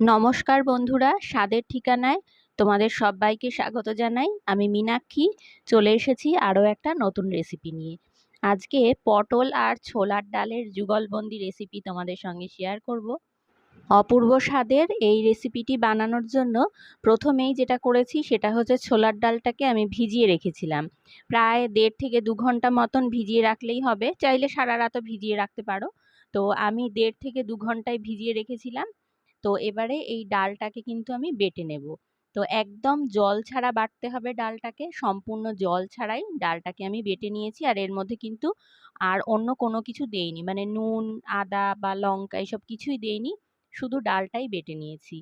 নমস্কার বন্ধুরা, স্বাদের ঠিকানায় তোমাদের সবাইকে স্বাগত জানাই। আমি মীনাক্ষী, চলে এসেছি আরও একটা নতুন রেসিপি নিয়ে। আজকে পটল আর ছোলার ডালের যুগলবন্দি রেসিপি তোমাদের সঙ্গে শেয়ার করব। অপূর্ব স্বাদের এই রেসিপিটি বানানোর জন্য প্রথমেই যেটা করেছি সেটা হচ্ছে ছোলার ডালটাকে আমি ভিজিয়ে রেখেছিলাম। প্রায় দেড় থেকে দু ঘণ্টা মতন ভিজিয়ে রাখলেই হবে। চাইলে সারা রাতও ভিজিয়ে রাখতে পারো। তো আমি দেড় থেকে দু ঘন্টায় ভিজিয়ে রেখেছিলাম। তো এবারে এই ডালটাকে কিন্তু আমি বেটে নেব। তো একদম জল ছাড়া বাটতে হবে ডালটাকে, সম্পূর্ণ জল ছাড়াই ডালটাকে আমি বেটে নিয়েছি। আর এর মধ্যে কিন্তু আর অন্য কোনো কিছু দেইনি মানে নুন, আদা বা লঙ্কা এসব কিছুই দেইনি, শুধু ডালটাই বেটে নিয়েছি।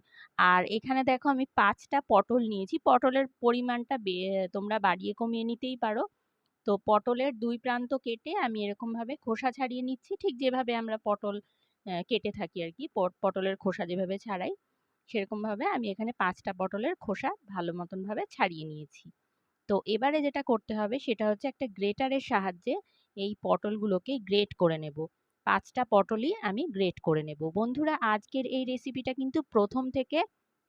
আর এখানে দেখো আমি পাঁচটা পটল নিয়েছি। পটলের পরিমাণটা তোমরা বাড়িয়ে কমিয়ে নিতেই পারো। তো পটলের দুই প্রান্ত কেটে আমি এরকমভাবে খোসা ছাড়িয়ে নিচ্ছি। ঠিক যেভাবে আমরা পটল কেটে থাকি আর কি পটলের খোসা যেভাবে ছাড়াই, সেরকমভাবে আমি এখানে পাঁচটা পটলের খোসা ভালো মতনভাবে ছাড়িয়ে নিয়েছি। তো এবারে যেটা করতে হবে সেটা হচ্ছে একটা গ্রেটারের সাহায্যে এই পটলগুলোকে গ্রেট করে নেব। পাঁচটা পটলই আমি গ্রেট করে নেব। বন্ধুরা, আজকের এই রেসিপিটা কিন্তু প্রথম থেকে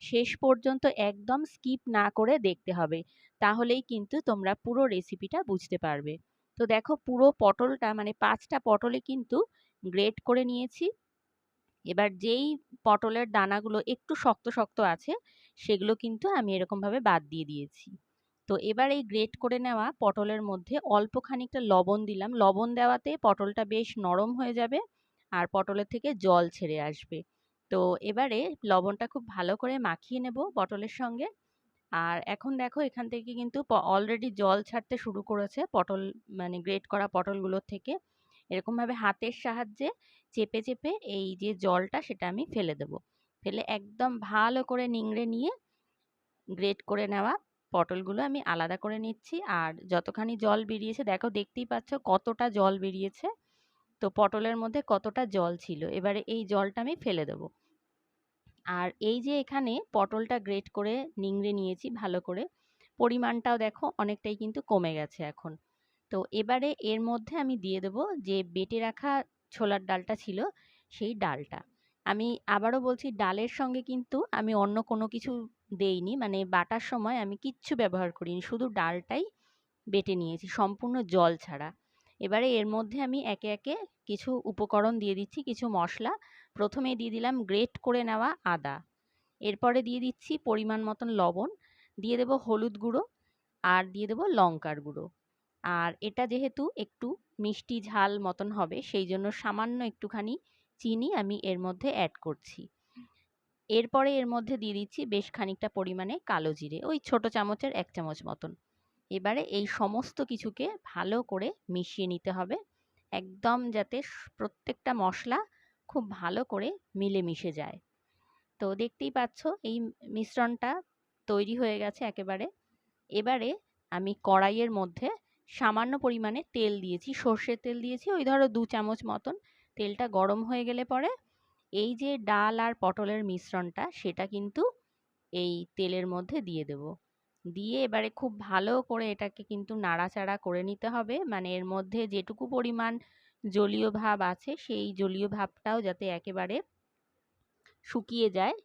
শেষ পর্যন্ত একদম স্কিপ না করে দেখতে হবে। তাহলেই কিন্তু তোমরা পুরো রেসিপিটা বুঝতে পারবে। তো দেখো পুরো পটলটা মানে পাঁচটা পটলে কিন্তু গ্রেট করে নিয়েছি। এবার যেই পটলের দানাগুলো একটু শক্ত শক্ত আছে, সেগুলো কিন্তু আমি এরকমভাবে বাদ দিয়ে দিয়েছি। তো এবার এই গ্রেট করে নেওয়া পটলের মধ্যে অল্প খানিকটা লবণ দিলাম। লবণ দেওয়াতে পটলটা বেশ নরম হয়ে যাবে আর পটলের থেকে জল ছেড়ে আসবে। তো এবারে লবণটা খুব ভালো করে মাখিয়ে নেব পটলের সঙ্গে। আর এখন দেখো এখান থেকে কিন্তু অলরেডি জল ছাড়তে শুরু করেছে পটল মানে গ্রেট করা পটলগুলোর থেকে। এরকমভাবে হাতের সাহায্যে চেপে চেপে এই যে জলটা সেটা আমি ফেলে দেব। ফেলে একদম ভালো করে নিংড়ে নিয়ে, গ্রেট করে নেওয়া পটলগুলো আমি আলাদা করে নিচ্ছি। আর যতখানি জল বেরিয়েছে, দেখো দেখতেই পাচ্ছ কতটা জল বেরিয়েছে। তো পটলের মধ্যে কতটা জল ছিল, এবারে এই জলটা আমি ফেলে দেব। আর এই যে এখানে পটলটা গ্রেট করে নিংড়ে নিয়েছি ভালো করে, পরিমাণটাও দেখো অনেকটাই কিন্তু কমে গেছে এখন। তো এবারে এর মধ্যে আমি দিয়ে দেবো যে বেটে রাখা ছোলার ডালটা ছিল সেই ডালটা। আমি আবারও বলছি ডালের সঙ্গে কিন্তু আমি অন্য কোনো কিছু দেইনি মানে বাটার সময় আমি কিচ্ছু ব্যবহার করিনি, শুধু ডালটাই বেটে নিয়েছি, সম্পূর্ণ জল ছাড়া। এবারে এর মধ্যে আমি একে একে কিছু উপকরণ দিয়ে দিচ্ছি, কিছু মশলা। প্রথমে দিয়ে দিলাম গ্রেট করে নেওয়া আদা, এরপরে দিয়ে দিচ্ছি পরিমাণ মতন লবণ, দিয়ে দেবো হলুদ গুঁড়ো, আর দিয়ে দেবো লঙ্কার গুঁড়ো। আর এটা যেহেতু একটু মিষ্টি ঝাল মতন হবে সেই জন্য সামান্য একটুখানি চিনি আমি এর মধ্যে অ্যাড করছি। এরপরে এর মধ্যে দিয়ে দিচ্ছি বেশ খানিকটা পরিমাণে কালো জিরে, ওই ছোট চামচের এক চামচ মতন। এবারে এই সমস্ত কিছুকে ভালো করে মিশিয়ে নিতে হবে, একদম যাতে প্রত্যেকটা মশলা খুব ভালো করে মিলে মিশে যায়। তো দেখতেই পাচ্ছ এই মিশ্রণটা তৈরি হয়ে গেছে একেবারে। এবারে আমি কড়াইয়ের মধ্যে সামান্য পরিমাণে তেল দিয়েছি, সর্ষের তেল দিয়েছি, ওই ধরো দু চামচ মতন। তেলটা গরম হয়ে গেলে পরে এই যে ডাল আর পটলের মিশ্রণটা, সেটা কিন্তু এই তেলের মধ্যে দিয়ে দেব। দিয়ে এবারে খুব ভালো করে এটাকে কিন্তু নাড়াচাড়া করে নিতে হবে। মানে এর মধ্যে যেটুকু পরিমাণ জলীয় ভাব আছে, সেই জলীয় ভাবটাও যাতে একেবারে শুকিয়ে যায়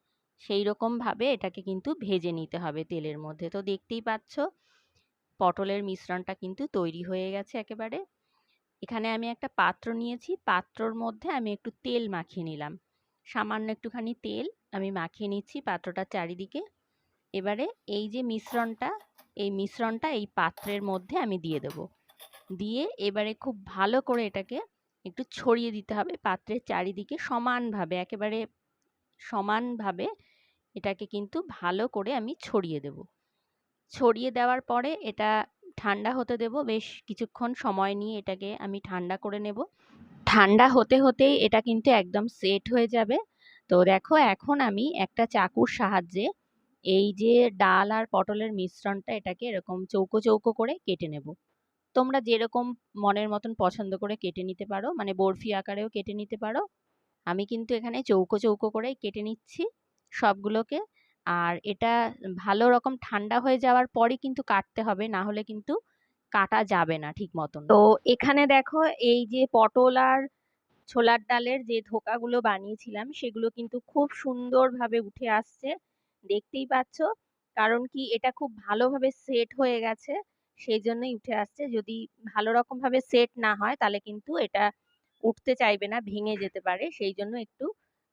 সেই রকমভাবে এটাকে কিন্তু ভেজে নিতে হবে তেলের মধ্যে। তো দেখতেই পাচ্ছ পটলের মিশ্রণটা কিন্তু তৈরি হয়ে গেছে একেবারে। এখানে আমি একটা পাত্র নিয়েছি, পাত্রর মধ্যে আমি একটু তেল মাখিয়ে নিলাম। সামান্য একটুখানি তেল আমি মাখিয়ে নিচ্ছি পাত্রটার চারিদিকে। এবারে এই যে মিশ্রণটা, এই মিশ্রণটা এই পাত্রের মধ্যে আমি দিয়ে দেব। দিয়ে এবারে খুব ভালো করে এটাকে একটু ছড়িয়ে দিতে হবে পাত্রের চারিদিকে সমানভাবে, একেবারে সমানভাবে এটাকে কিন্তু ভালো করে আমি ছড়িয়ে দেব। ছড়িয়ে দেওয়ার পরে এটা ঠান্ডা হতে দেব। বেশ কিছুক্ষণ সময় নিয়ে এটাকে আমি ঠান্ডা করে নেব। ঠান্ডা হতে হতেই এটা কিন্তু একদম সেট হয়ে যাবে। তো দেখো, এখন আমি একটা চাকুর সাহায্যে এই যে ডাল আর পটলের মিশ্রণটা এটাকে এরকম চৌকো চৌকো করে কেটে নেব। তোমরা যেরকম মনের মতন পছন্দ করে কেটে নিতে পারো মানে বরফি আকারেও কেটে নিতে পারো। আমি কিন্তু এখানে চৌকো চৌকো করেই কেটে নিচ্ছি। সবগুলোকে আর এটা ভালো রকম ঠান্ডা হয়ে যাওয়ার পরই কিন্তু কাটতে হবে, না হলে কিন্তু কাটা যাবে না ঠিক মতন। তো এখানে দেখো এই যে পটল আর ছোলার ডালের যে ধোকাগুলো বানিয়েছিলাম, সেগুলো কিন্তু খুব সুন্দরভাবে উঠে আসছে। দেখতেই পাচ্ছ, কারণ কি এটা খুব ভালোভাবে সেট হয়ে গেছে, সেই জন্যই উঠে আসছে। যদি ভালো রকম ভাবে সেট না হয়, তাহলে কিন্তু এটা উঠতে চাইবে না, ভেঙে যেতে পারে। সেই জন্য একটু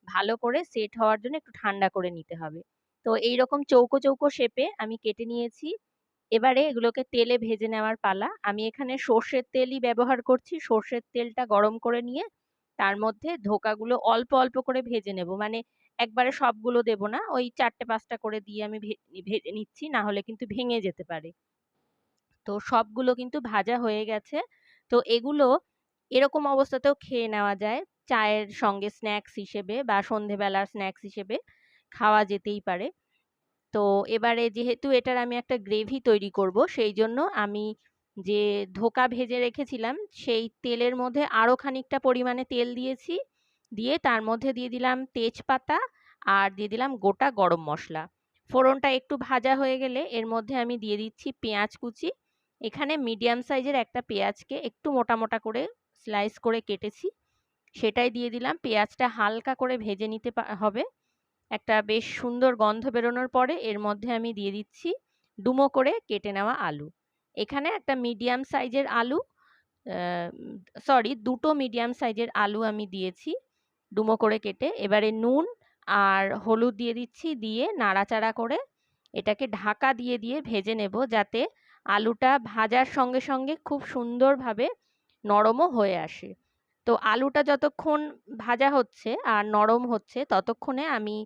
ভালো করে সেট হওয়ার জন্য একটু ঠান্ডা করে নিতে হবে। তো এই রকম চৌকো চৌকো শেপে আমি কেটে নিয়েছি। এবারে এগুলোকে তেলে ভেজে নেওয়ার পালা। আমি এখানে সর্ষের তেলই ব্যবহার করছি। সর্ষের তেলটা গরম করে নিয়ে তার মধ্যে ধোকাগুলো অল্প অল্প করে ভেজে নেব। মানে একবারে সবগুলো দেব না। ওই চারটে, পাঁচটা করে দিয়ে আমি ভেজে নিচ্ছি। না হলে কিন্তু ভেঙে যেতে পারে। তো সবগুলো কিন্তু ভাজা হয়ে গেছে। তো এগুলো এরকম অবস্থাতেও খেয়ে নেওয়া যায়। চায়ের সঙ্গে স্ন্যাক্স হিসেবে বা সন্ধেবেলার স্ন্যাক্স হিসেবে। খাওয়া যেতেই পারে। তো এবারে যেহেতু এটার আমি একটা গ্রেভি তৈরি করব সেই জন্য আমি যে ধোকা ভেজে রেখেছিলাম, সেই তেলের মধ্যে আরও খানিকটা পরিমাণে তেল দিয়েছি। দিয়ে তার মধ্যে দিয়ে দিলাম তেজপাতা আর দিয়ে দিলাম গোটা গরম মশলা। ফোড়নটা একটু ভাজা হয়ে গেলে এর মধ্যে আমি দিয়ে দিচ্ছি পেঁয়াজ কুচি। এখানে মিডিয়াম সাইজের একটা পেঁয়াজকে একটু মোটা মোটা করে স্লাইস করে কেটেছি। সেটাই দিয়ে দিলাম। পেঁয়াজটা হালকা করে ভেজে নিতে হবে। একটা বেশ সুন্দর গন্ধ বেরোনোর পরে এর মধ্যে আমি দিয়ে দিচ্ছি ডুমো করে কেটে নেওয়া আলু। এখানে একটা মিডিয়াম সাইজের আলু সরি, দুটো মিডিয়াম সাইজের আলু আমি দিয়েছি ডুমো করে কেটে। এবারে নুন আর হলুদ দিয়ে দিচ্ছি, দিয়ে নাড়াচাড়া করে এটাকে ঢাকা দিয়ে দিয়ে ভেজে নেব যাতে আলুটা ভাজার সঙ্গে সঙ্গে খুব সুন্দরভাবে নরমও হয়ে আসে। তো আলুটা যতক্ষণ ভাজা হচ্ছে আর নরম হচ্ছে ততক্ষণে আমি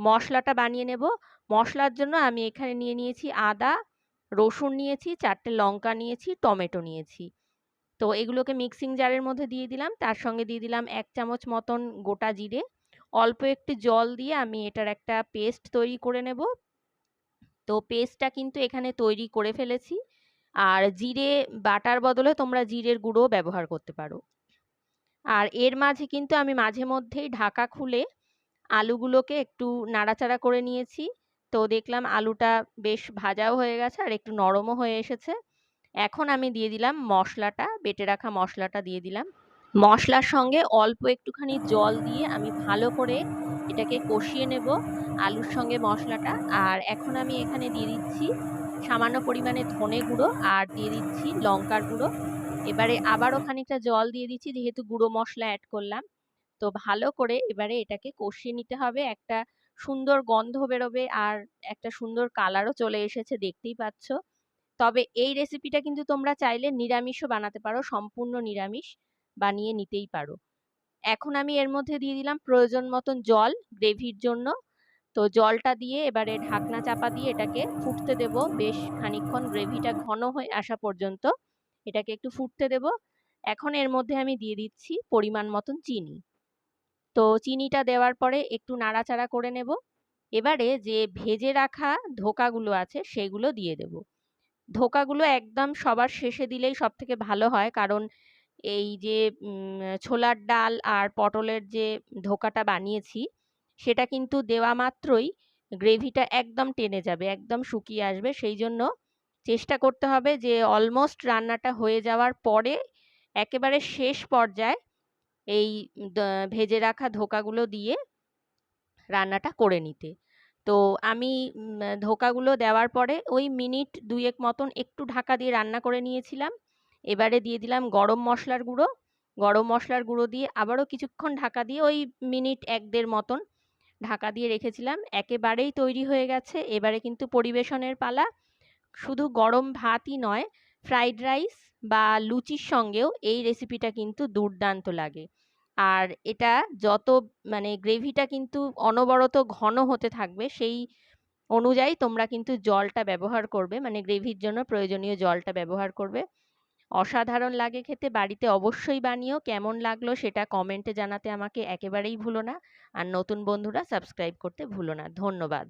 মশলাটা বানিয়ে নেব। মশলার জন্য আমি এখানে নিয়ে নিয়েছি আদা, রসুন নিয়েছি, চারটে লঙ্কা নিয়েছি, টমেটো নিয়েছি। তো এগুলোকে মিক্সিং জারের মধ্যে দিয়ে দিলাম। তার সঙ্গে দিয়ে দিলাম এক চামচ মতন গোটা জিরে। অল্প একটু জল দিয়ে আমি এটার একটা পেস্ট তৈরি করে নেব। তো পেস্টটা কিন্তু এখানে তৈরি করে ফেলেছি। আর জিরে বাটার বদলে তোমরা জিরের গুঁড়ো ব্যবহার করতে পারো। আর এর মাঝে কিন্তু আমি মাঝে মধ্যেই ঢাকা খুলে আলুগুলোকে একটু নাড়াচাড়া করে নিয়েছি। তো দেখলাম আলুটা বেশ ভাজাও হয়ে গেছে আর একটু নরমও হয়ে এসেছে। এখন আমি দিয়ে দিলাম মশলাটা, বেটে রাখা মশলাটা দিয়ে দিলাম। মশলার সঙ্গে অল্প একটুখানি জল দিয়ে আমি ভালো করে এটাকে কষিয়ে নেব আলুর সঙ্গে মশলাটা। আর এখন আমি এখানে দিয়ে দিচ্ছি সামান্য পরিমাণে ধনে গুঁড়ো আর দিয়ে দিচ্ছি লঙ্কার গুঁড়ো। এবারে আবারও খানিকটা জল দিয়ে দিচ্ছি, যেহেতু গুঁড়ো মশলা অ্যাড করলাম। তো ভালো করে এবারে এটাকে কষিয়ে নিতে হবে। একটা সুন্দর গন্ধ বেরোবে আর একটা সুন্দর কালারও চলে এসেছে, দেখতেই পাচ্ছ। তবে এই রেসিপিটা কিন্তু তোমরা চাইলে নিরামিষও বানাতে পারো, সম্পূর্ণ নিরামিষ বানিয়ে নিতেই পারো। এখন আমি এর মধ্যে দিয়ে দিলাম প্রয়োজন মতন জল গ্রেভির জন্য। তো জলটা দিয়ে এবারে ঢাকনা চাপা দিয়ে এটাকে ফুটতে দেব। বেশ খানিক্ষণ গ্রেভিটা ঘন হয়ে আসা পর্যন্ত এটাকে একটু ফুটতে দেব। এখন এর মধ্যে আমি দিয়ে দিচ্ছি পরিমাণ মতন চিনি। তো চিনিটা দেওয়ার পরে একটু নাড়াচাড়া করে নেব। এবারে যে ভেজে রাখা ধোকাগুলো আছে সেগুলো দিয়ে দেব। ধোকাগুলো একদম সবার শেষে দিলেই সব থেকে ভালো হয় কারণ এই যে ছোলার ডাল আর পটলের যে ধোকাটা বানিয়েছি সেটা কিন্তু দেওয়া মাত্রই গ্রেভিটা একদম টেনে যাবে, একদম শুকিয়ে আসবে। সেই জন্য চেষ্টা করতে হবে যে অলমোস্ট রান্নাটা হয়ে যাওয়ার পরে একেবারে শেষ পর্যায়ে এই ভেজে রাখা ধোকাগুলো দিয়ে রান্নাটা করে নিতে। তো আমি ধোকাগুলো দেওয়ার পরে ওই মিনিট দুয়েক মতন একটু ঢাকা দিয়ে রান্না করে নিয়েছিলাম। এবারে দিয়ে দিলাম গরম মশলার গুঁড়ো। গরম মশলার গুঁড়ো দিয়ে আবারও কিছুক্ষণ ঢাকা দিয়ে ওই মিনিট এক দেড় মতন ঢাকা দিয়ে রেখেছিলাম। একেবারেই তৈরি হয়ে গেছে। এবারে কিন্তু পরিবেশনের পালা। শুধু গরম ভাতই নয়, ফ্রাইড রাইস বা লুচির সঙ্গেও এই রেসিপিটা কিন্তু দুর্দান্ত লাগে। আর এটা যত মানে গ্রেভিটা কিন্তু অনবরত ঘন হতে থাকবে, সেই অনুযায়ী তোমরা কিন্তু জলটা ব্যবহার করবে। মানে গ্রেভির জন্য প্রয়োজনীয় জলটা ব্যবহার করবে। অসাধারণ লাগে খেতে, বাড়িতে অবশ্যই বানিও। কেমন লাগল সেটা কমেন্টে জানাতে আমাকে একেবারেই ভুলো না। আর নতুন বন্ধুরা সাবস্ক্রাইব করতে ভুলো না। ধন্যবাদ।